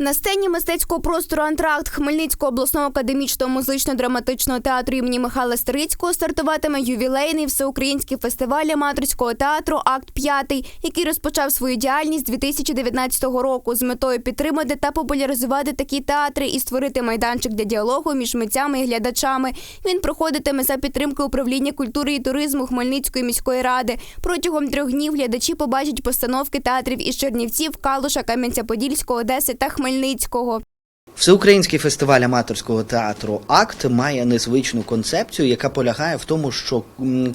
На сцені мистецького простору Антракт Хмельницького обласного академічного музично-драматичного театру імені Михайла Старицького стартуватиме ювілейний всеукраїнський фестиваль аматорського театру Акт 5, який розпочав свою діяльність 2019 року з метою підтримати та популяризувати такі театри і створити майданчик для діалогу між митцями і глядачами. Він проходитиме за підтримки управління культури і туризму Хмельницької міської ради. Протягом трьох днів глядачі побачать постановки театрів із Чернівців, Калуша, Кам'янця-Подільського, Одеси та Хмельницького. Всеукраїнський фестиваль аматорського театру Акт має незвичну концепцію, яка полягає в тому, що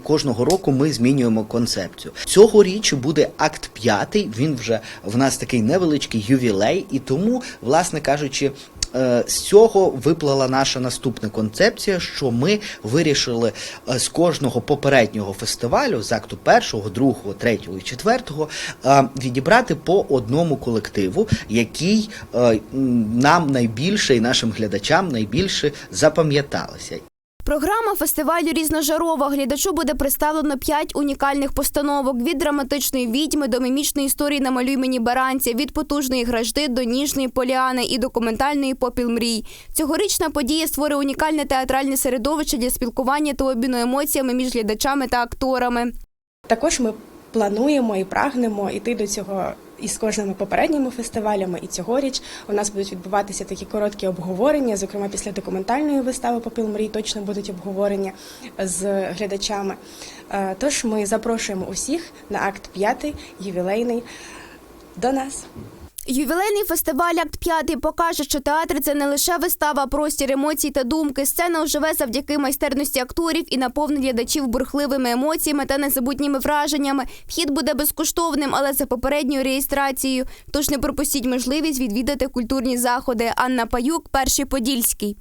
кожного року ми змінюємо концепцію. Цьогоріч буде акт п'ятий. Він вже в нас такий невеличкий ювілей, і тому, власне кажучи. Е, З цього виплила наша наступна концепція, що ми вирішили е, з кожного попереднього фестивалю, з акту першого, другого, третього і четвертого, е, відібрати по одному колективу, який нам найбільше і нашим глядачам найбільше запам'яталися. Програма фестивалю різножарова. Глядачу буде представлено п'ять унікальних постановок від драматичної відьми до мімічної історії «Намалюй мені баранця, від потужної гражди до ніжної поліани і документальної попіл мрій. Цьогорічна подія створює унікальне театральне середовище для спілкування та обміну емоціями між глядачами та акторами. Також ми плануємо і прагнемо йти до цього і з кожними попередніми фестивалями. І цьогоріч у нас будуть відбуватися такі короткі обговорення. Зокрема, після документальної вистави Попіл мрій точно будуть обговорення з глядачами. Е, Тож ми запрошуємо усіх на акт п'ятий ювілейний до нас. Ювілейний фестиваль Акт 5 покаже, що театр це не лише вистава, а простір емоцій та думки. Сцена оживе завдяки майстерності акторів і наповнить глядачів бурхливими емоціями та незабутніми враженнями. Вхід буде безкоштовним, але за попередньою реєстрацією. Тож не пропустіть можливість відвідати культурні заходи. Анна Паюк, перший подільський.